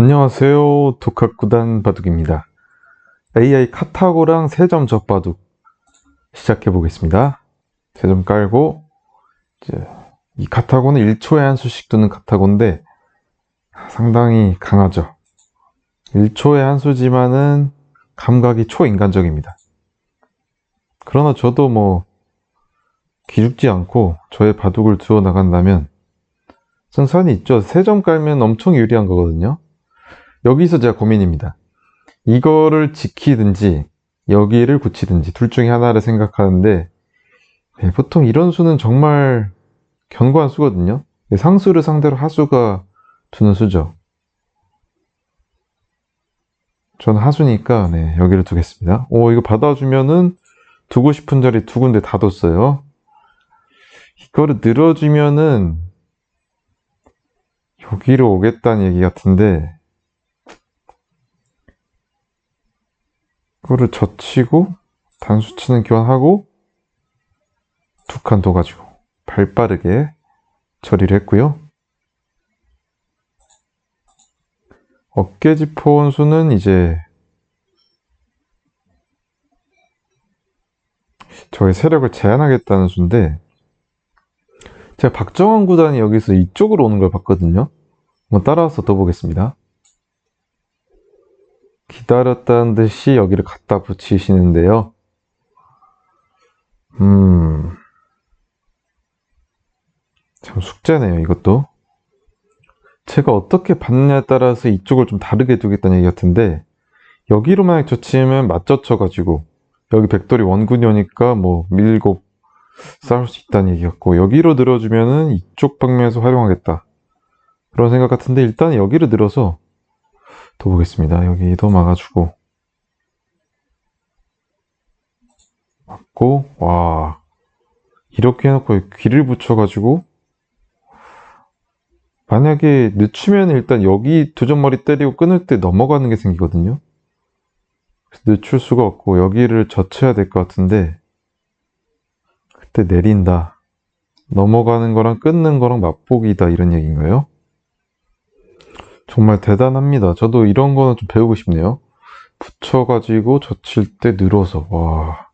안녕하세요. 독학구단 바둑입니다. AI 카타고랑 3점 적바둑 시작해 보겠습니다. 3점 깔고 이제 이 카타고는 1초에 한 수씩 두는 카타고인데 상당히 강하죠. 1초에 한 수지만은 감각이 초인간적입니다. 그러나 저도 뭐 기죽지 않고 저의 바둑을 두어 나간다면 승산이 있죠. 3점 깔면 엄청 유리한 거거든요. 여기서 제가 고민입니다. 이거를 지키든지 여기를 굳히든지 둘 중에 하나를 생각하는데 네, 보통 이런 수는 정말 견고한 수거든요. 네, 상수를 상대로 하수가 두는 수죠. 저는 하수니까 네, 여기를 두겠습니다. 오 이거 받아주면은 두고 싶은 자리 두 군데 다 뒀어요. 이거를 늘어주면은 여기로 오겠다는 얘기 같은데 그거를 젖히고 단수치는 교환하고 두 칸 더 가지고 발 빠르게 처리를 했고요. 어깨지포 원수는 이제 저의 세력을 제한하겠다는 수인데 제가 박정환 구단이 여기서 이쪽으로 오는 걸 봤거든요. 한번 따라서 더 보겠습니다. 기다렸다는 듯이 여기를 갖다 붙이시는데요. 음, 참 숙제네요, 이것도. 제가 어떻게 받느냐에 따라서 이쪽을 좀 다르게 두겠다는 얘기 같은데, 여기로 만약 젖히면 맞젖혀가지고, 여기 백돌이 원군이 오니까 뭐 밀고 싸울 수 있다는 얘기 같고, 여기로 늘어주면은 이쪽 방면에서 활용하겠다. 그런 생각 같은데, 일단 여기를 늘어서 더 보겠습니다. 여기도 막아주고 맞고 와 이렇게 해놓고 귀를 붙여가지고 만약에 늦추면 일단 여기 두 점머리 때리고 끊을 때 넘어가는 게 생기거든요. 늦출 수가 없고 여기를 젖혀야 될 것 같은데 그때 내린다. 넘어가는 거랑 끊는 거랑 맛보기다 이런 얘기인가요? 정말 대단합니다. 저도 이런 거는 좀 배우고 싶네요. 붙여가지고 젖힐 때 늘어서, 와.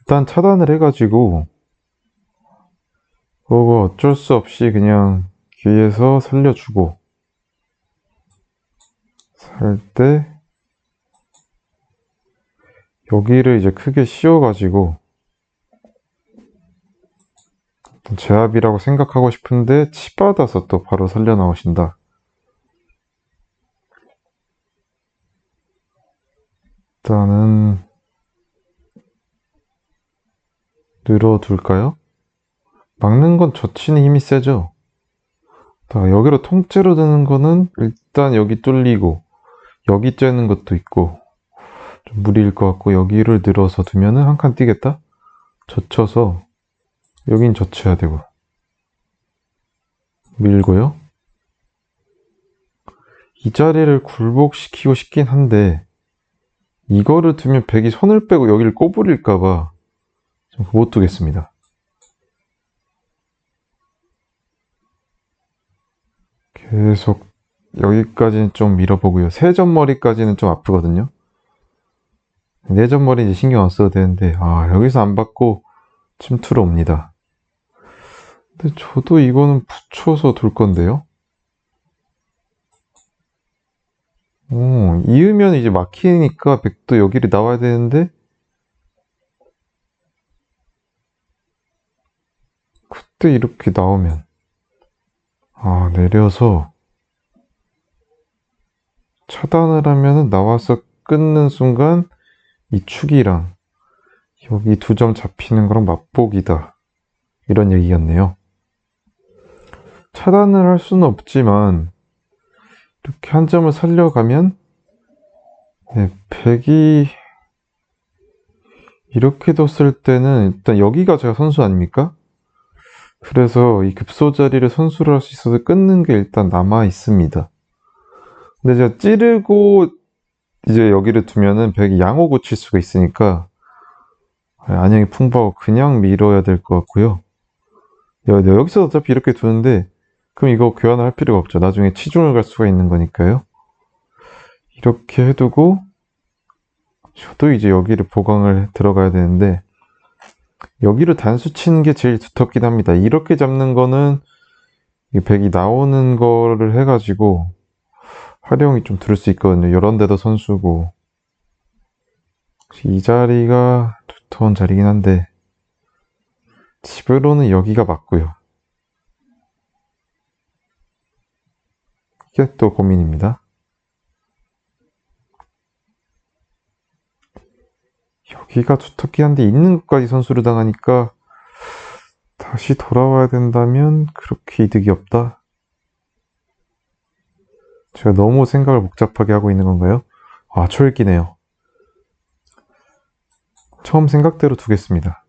일단 차단을 해가지고, 그거 어쩔 수 없이 그냥 귀에서 살려주고, 살 때, 여기를 이제 크게 씌워가지고, 제압이라고 생각하고 싶은데, 치받아서 또 바로 살려 나오신다. 일단은 늘어둘까요? 막는 건 젖히는 힘이 세죠? 자, 여기로 통째로 드는 거는 일단 여기 뚫리고 여기 쬐는 것도 있고 좀 무리일 것 같고 여기를 늘어서 두면은 한 칸 뛰겠다? 젖혀서 여긴 젖혀야 되고 밀고요 이 자리를 굴복시키고 싶긴 한데 이거를 두면 백이 손을 빼고 여기를 꼬부릴까봐 못 두겠습니다. 계속 여기까지는 좀 밀어보고요. 세 점머리까지는 좀 아프거든요. 네 점머리 이제 신경 안 써도 되는데 아 여기서 안 받고 침투로 옵니다. 근데 저도 이거는 붙여서 둘 건데요. 오, 이으면 이제 막히니까 백도 여기를 나와야 되는데. 그때 이렇게 나오면. 아 내려서 차단을 하면은 나와서 끊는 순간 이 축이랑 여기 두 점 잡히는 거랑 맛보기다. 이런 얘기였네요. 차단을 할 수는 없지만 이렇게 한 점을 살려가면 네, 100이 이렇게 뒀을 때는 일단 여기가 제가 선수 아닙니까? 그래서 이 급소 자리를 선수를 할 수 있어서 끊는 게 일단 남아 있습니다. 근데 제가 찌르고 이제 여기를 두면은 100이 양호 고칠 수가 있으니까 안양이 풍부하고 그냥 밀어야 될 것 같고요. 여기서 어차피 이렇게 두는데 그럼 이거 교환을 할 필요가 없죠. 나중에 치중을 갈 수가 있는 거니까요. 이렇게 해두고 저도 이제 여기를 보강을 들어가야 되는데 여기로 단수 치는 게 제일 두텁긴 합니다. 이렇게 잡는 거는 이 백이 나오는 거를 해가지고 활용이 좀 들을 수 있거든요. 이런 데도 선수고 이 자리가 두터운 자리긴 한데 집으로는 여기가 맞고요. 또 고민입니다. 여기가 두텁긴 한데 있는 것까지 선수를 당하니까 다시 돌아와야 된다면 그렇게 이득이 없다. 제가 너무 생각을 복잡하게 하고 있는 건가요? 아, 초읽기네요. 처음 생각대로 두겠습니다.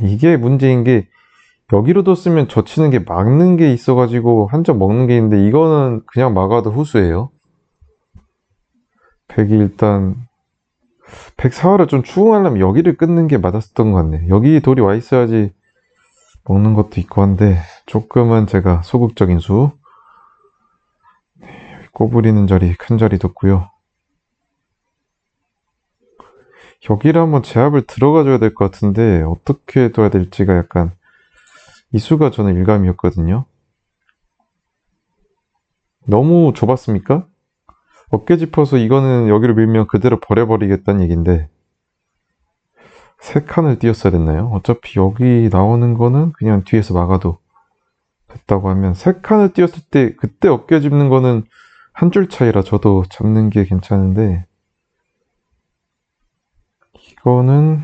이게 문제인 게 여기로 뒀으면 젖히는 게 막는 게 있어가지고 한 점 먹는 게 있는데 이거는 그냥 막아도 후수예요. 백이 일단 104화를 좀 추궁하려면 여기를 끊는 게 맞았었던 것 같네. 여기 돌이 와 있어야지 먹는 것도 있고 한데 조금은 제가 소극적인 수 네, 꼬부리는 자리 큰 자리 뒀고요. 여기를 한번 제압을 들어가 줘야 될 것 같은데 어떻게 둬야 될지가 약간 이 수가 저는 일감이었거든요. 너무 좁았습니까? 어깨 짚어서 이거는 여기로 밀면 그대로 버려버리겠다는 얘긴데 세 칸을 띄었어야 됐나요? 어차피 여기 나오는 거는 그냥 뒤에서 막아도 됐다고 하면 세 칸을 띄었을 때 그때 어깨 짚는 거는 한 줄 차이라 저도 잡는 게 괜찮은데 이거는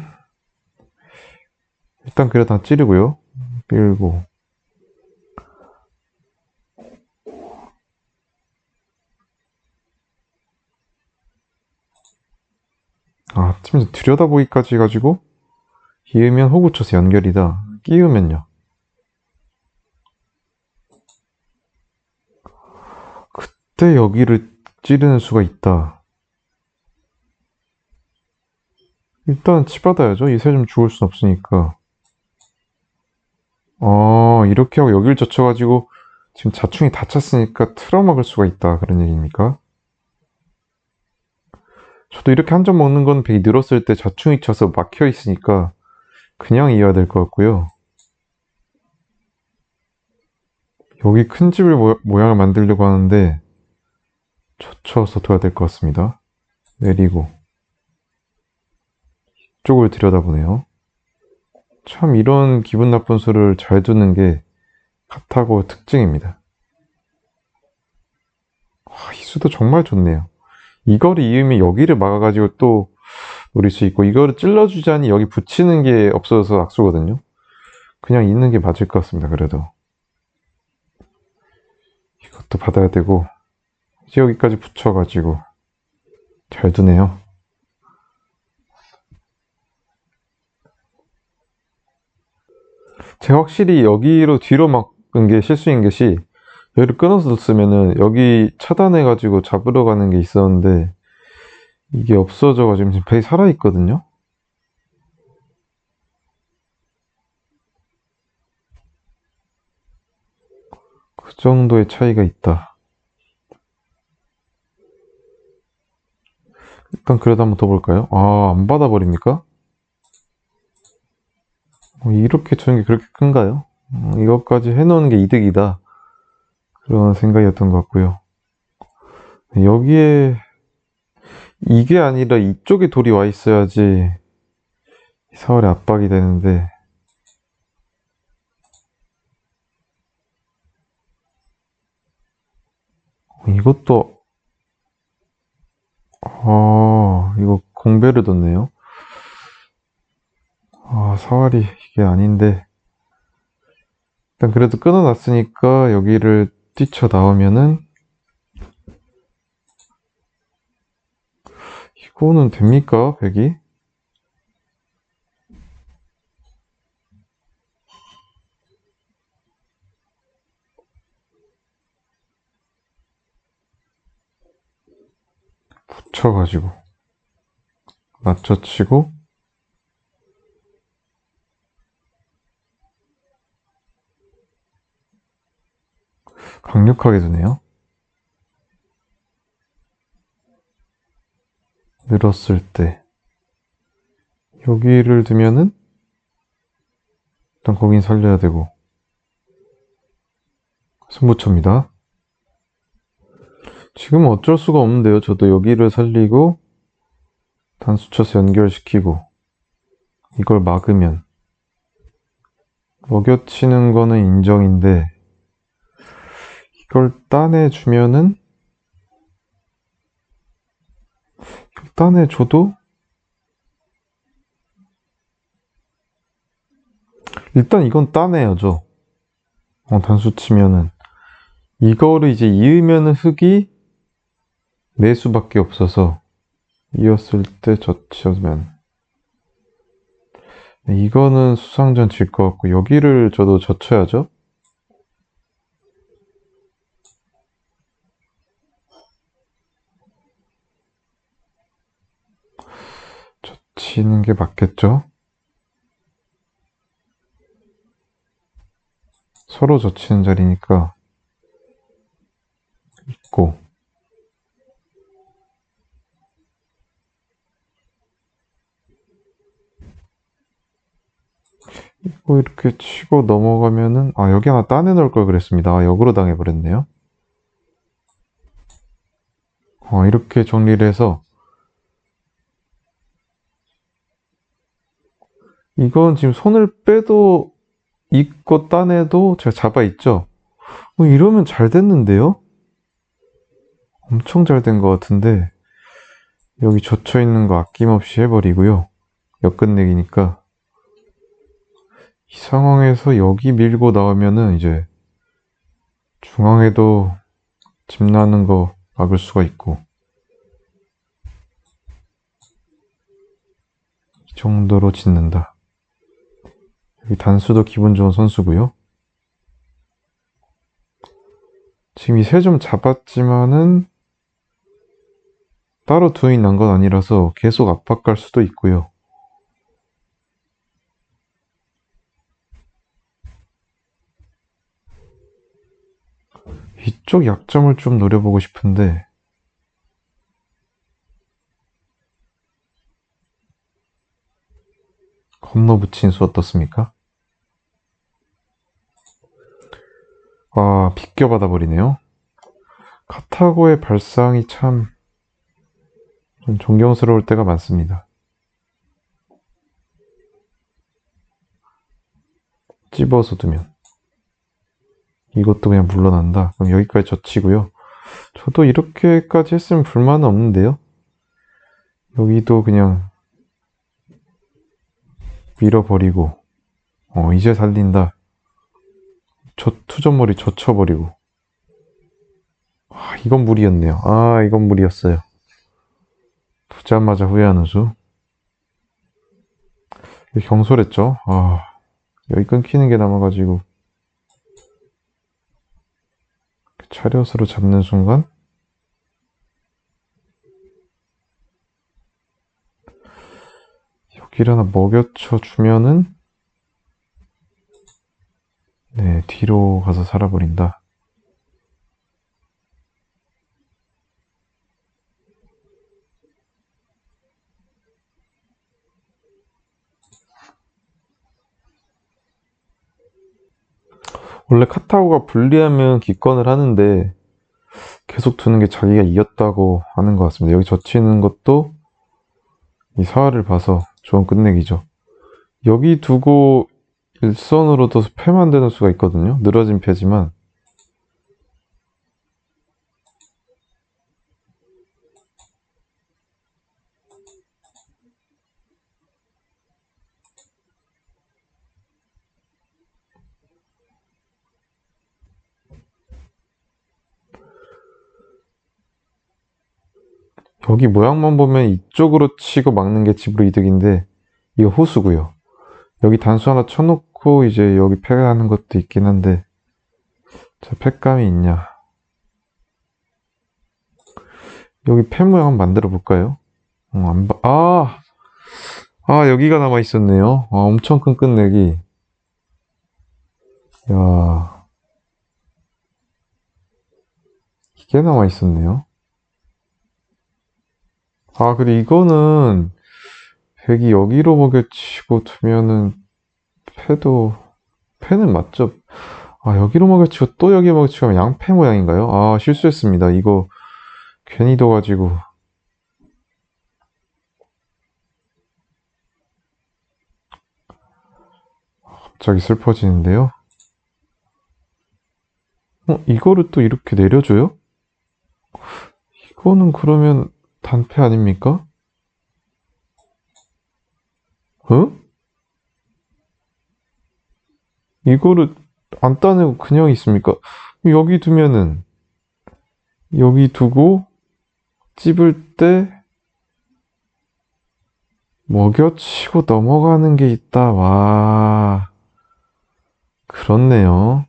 일단 그래 다 찌르고요. 밀고 아, 팀에서 들여다보기까지 해가지고 이으면 호구 쳐서 연결이다. 끼우면요. 그때 여기를 찌르는 수가 있다. 일단 치받아야죠. 이세점 죽을 순 없으니까. 아, 이렇게 하고 여기를 젖혀가지고 지금 자충이 다쳤으니까 틀어막을 수가 있다. 그런 얘기입니까? 저도 이렇게 한 점 먹는 건 백이 늘었을 때 자충이 쳐서 막혀 있으니까 그냥 이어야 될 것 같고요. 여기 큰 집을 모, 양을 만들려고 하는데 젖혀서 둬야 될 것 같습니다. 내리고 이쪽을 들여다보네요. 참 이런 기분 나쁜 수를 잘 두는 게 카타고 특징입니다. 와, 이 수도 정말 좋네요. 이거를 이으면 여기를 막아가지고 또 노릴 수 있고 이거를 찔러주자니 여기 붙이는 게 없어서 악수거든요. 그냥 있는 게 맞을 것 같습니다. 그래도 이것도 받아야 되고 여기까지 붙여가지고 잘 두네요. 제가 확실히 여기로 뒤로 막은 게 실수인 것이 여기를 끊어서 뒀으면은 여기 차단해 가지고 잡으러 가는 게 있었는데 이게 없어져 가지고 지금 배이 살아 있거든요. 그 정도의 차이가 있다. 일단 그래도 한번 더 볼까요? 아, 안 받아버립니까? 어, 이렇게 주는 게 그렇게 큰가요? 어, 이것까지 해놓는 게 이득이다. 그런 생각이었던 것 같고요. 여기에 이게 아니라 이쪽에 돌이 와 있어야지 사월에 압박이 되는데 이것도 아 이거 공배를 뒀네요. 아 사월이 이게 아닌데 일단 그래도 끊어놨으니까 여기를 뛰쳐 나오면은 이거는 됩니까? 백이? 붙여가지고 맞춰치고 강력하게 드네요. 늘었을 때 여기를 두면은 일단 거긴 살려야 되고 승부처입니다. 지금 어쩔 수가 없는데요. 저도 여기를 살리고 단수 쳐서 연결시키고 이걸 막으면 먹여치는 거는 인정인데 이걸 따내 주면은 따내 줘도 일단 이건 따내야죠. 어, 단수 치면은 이거를 이제 이으면은 흙이 네 수밖에 없어서 이었을 때 젖히면 이거는 수상전 질 것 같고 여기를 저도 젖혀야죠. 젖히는 게 맞겠죠? 서로 젖히는 자리니까 있고 이거 이렇게 치고 넘어가면은 아 여기 하나 따내 놓을 걸 그랬습니다. 아, 역으로 당해버렸네요. 어, 이렇게 정리를 해서 이건 지금 손을 빼도 있고 따내도 제가 잡아 있죠. 어, 이러면 잘 됐는데요? 엄청 잘 된 것 같은데 여기 젖혀 있는 거 아낌없이 해버리고요. 역끝내기니까 이 상황에서 여기 밀고 나오면은 이제 중앙에도 집 나는 거 막을 수가 있고 이 정도로 짓는다. 단수도 기분 좋은 선수고요. 지금 이 세 점 잡았지만은 따로 두인이 난건 아니라서 계속 압박갈 수도 있고요. 이쪽 약점을 좀 노려보고 싶은데 건너 붙인 수 어떻습니까? 아, 비껴받아 버리네요. 카타고의 발상이 참 존경스러울 때가 많습니다. 찝어서 두면 이것도 그냥 물러난다. 그럼 여기까지 젖히고요. 저도 이렇게까지 했으면 불만은 없는데요. 여기도 그냥 밀어버리고 어 이제 살린다. 저 투전머리 젖혀버리고 아 이건 무리였네요. 아 이건 무리였어요. 두자마자 후회하는 수. 경솔했죠. 아 여기 끊기는 게 남아가지고 차렷으로 잡는 순간 여기를 하나 먹여쳐 주면은 네 뒤로 가서 살아버린다. 원래 카타고가 분리하면 기권을 하는데 계속 두는 게 자기가 이겼다고 하는 것 같습니다. 여기 젖히는 것도 이 사활을 봐서 좋은 끝내기죠. 여기 두고 일선으로도 패 만드는 수가 있거든요. 늘어진 패지만 여기 모양만 보면 이쪽으로 치고 막는 게 집으로 이득인데 이거 호수고요. 여기 단수 하나 쳐놓고 이제 여기 패하는 것도 있긴 한데 자 패감이 있냐 여기 패 모양 한번 만들어 볼까요? 어, 안 봐. 아! 아, 여기가 남아 있었네요. 아, 엄청 큰 끝내기. 야. 이게 남아 있었네요. 아, 근데 이거는 백이 여기로 먹여치고 두면은 패도 패는 맞죠? 아, 여기로 먹여치고 또 여기 먹여치고 하면 양패 모양인가요? 아, 실수했습니다. 이거 괜히 둬가지고 갑자기 슬퍼지는데요. 어, 이거를 또 이렇게 내려줘요? 이거는 그러면 단패 아닙니까? 어? 이거를 안 따내고 그냥 있습니까? 여기 두면은 여기 두고 찝을 때 먹여치고 넘어가는 게 있다. 와, 그렇네요.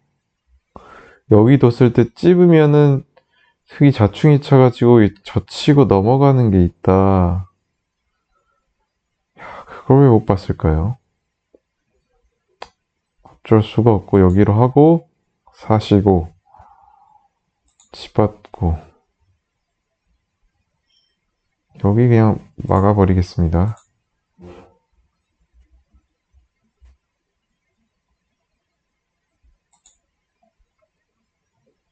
여기 뒀을 때 찝으면은 흙이 자충이 차가지고 이 젖히고 넘어가는 게 있다. 야, 그걸 왜 못 봤을까요? 어쩔 수가 없고 여기로 하고 사시고 집 받고 여기 그냥 막아버리겠습니다.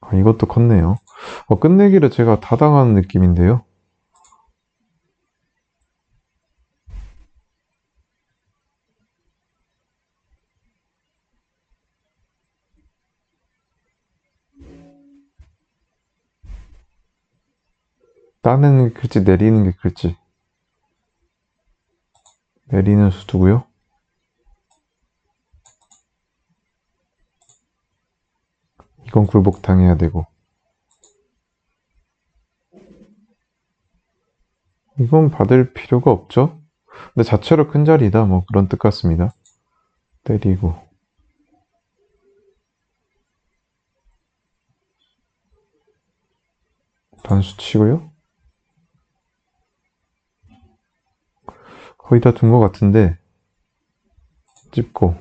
아, 이것도 컸네요. 어, 끝내기를 제가 다 당하는 느낌인데요. 따내는 게 클지 내리는 게 클지 내리는 수두고요. 이건 굴복 당해야 되고 이건 받을 필요가 없죠. 근데 자체로 큰 자리다 뭐 그런 뜻 같습니다. 때리고 단수 치고요. 거의 다 둔 것 같은데 찝고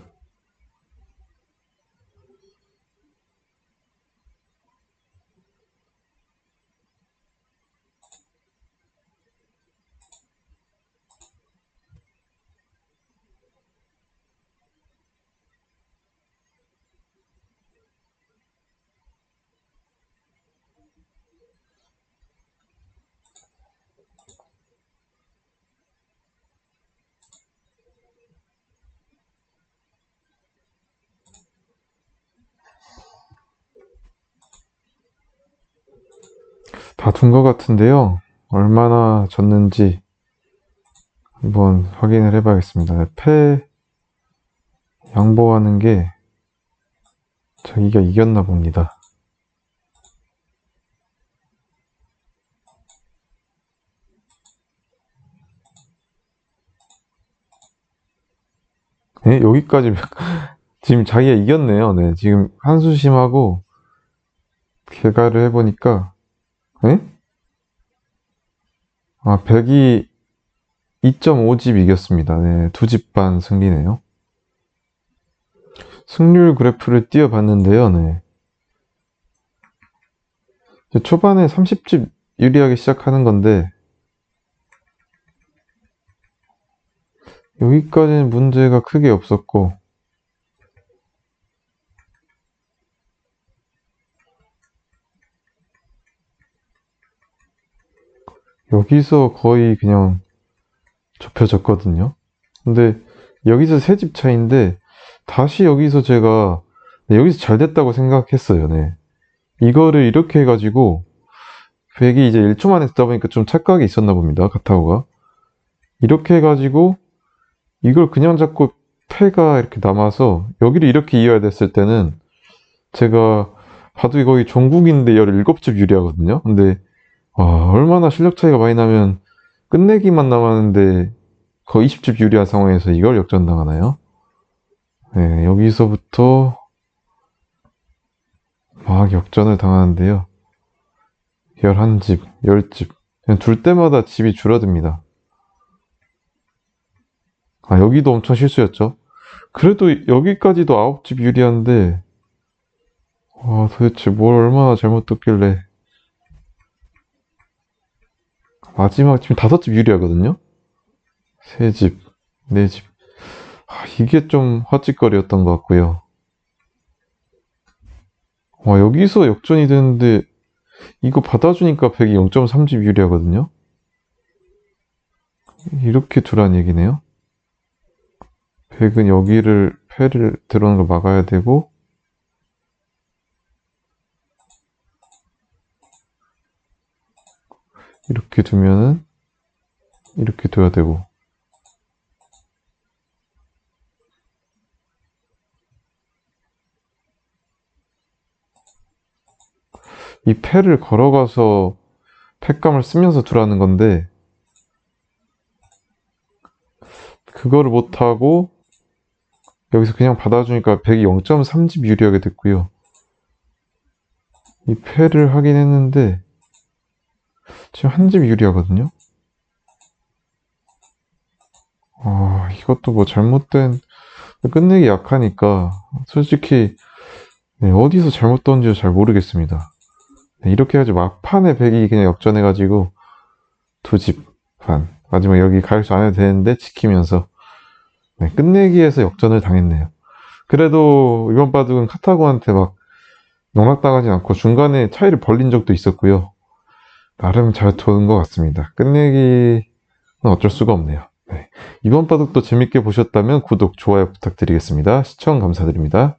다둔 것 같은데요. 얼마나 졌는지 한번 확인을 해봐야겠습니다. 패 양보하는 게 자기가 이겼나 봅니다. 네, 여기까지 지금 자기가 이겼네요. 네, 지금 한수심하고 개가를 해보니까 네? 아, 백이 2.5집 이겼습니다. 네, 두 집 반 승리네요. 승률 그래프를 띄워봤는데요. 네. 초반에 30집 유리하게 시작하는 건데 여기까지는 문제가 크게 없었고 여기서 거의 그냥 좁혀졌거든요. 근데 여기서 세 집 차인데 다시 여기서 제가 네, 여기서 잘 됐다고 생각했어요. 네. 이거를 이렇게 해가지고 백이 이제 1초 만에 듣다 보니까 좀 착각이 있었나 봅니다. 카타고가 이렇게 해가지고 이걸 그냥 잡고 패가 이렇게 남아서 여기를 이렇게 이어야 됐을 때는 제가 봐도 거의 종국인데 17집 유리하거든요. 근데 와, 얼마나 실력 차이가 많이 나면 끝내기만 남았는데 거의 20집 유리한 상황에서 이걸 역전당하나요? 네, 여기서부터 막 역전을 당하는데요. 11집, 10집. 그냥 둘 때마다 집이 줄어듭니다. 아, 여기도 엄청 실수였죠. 그래도 여기까지도 9집 유리한데, 와, 도대체 뭘 얼마나 잘못 뒀길래. 마지막 지금 다섯 집 유리하거든요. 세 집, 네 집. 아, 이게 좀 헛짓거리였던 것 같고요. 와, 여기서 역전이 되는데, 이거 받아주니까 100이 0.3집 유리하거든요. 이렇게 두란 얘기네요. 100은 여기를, 패를 들어오는 걸 막아야 되고, 이렇게 두면은, 이렇게 둬야 되고, 이 패를 걸어가서 팩감을 쓰면서 두라는 건데 그거를 못하고 여기서 그냥 받아주니까 100이 0.3집 유리하게 됐고요. 이 패를 하긴 했는데 지금 한 집 유리하거든요. 아 이것도 뭐 잘못된 끝내기 약하니까 솔직히 네, 어디서 잘못 던지는지 잘 모르겠습니다. 네, 이렇게 해가지고 막판에 100이 그냥 역전해가지고 두 집 반. 마지막 여기 가열수 안 해도 되는데 지키면서 네, 끝내기에서 역전을 당했네요. 그래도 이번 바둑은 카타고한테 막 농락당하진 않고 중간에 차이를 벌린 적도 있었고요. 나름 잘 도는 것 같습니다. 끝내기는 어쩔 수가 없네요. 네, 이번 바둑도 재밌게 보셨다면 구독, 좋아요 부탁드리겠습니다. 시청 감사드립니다.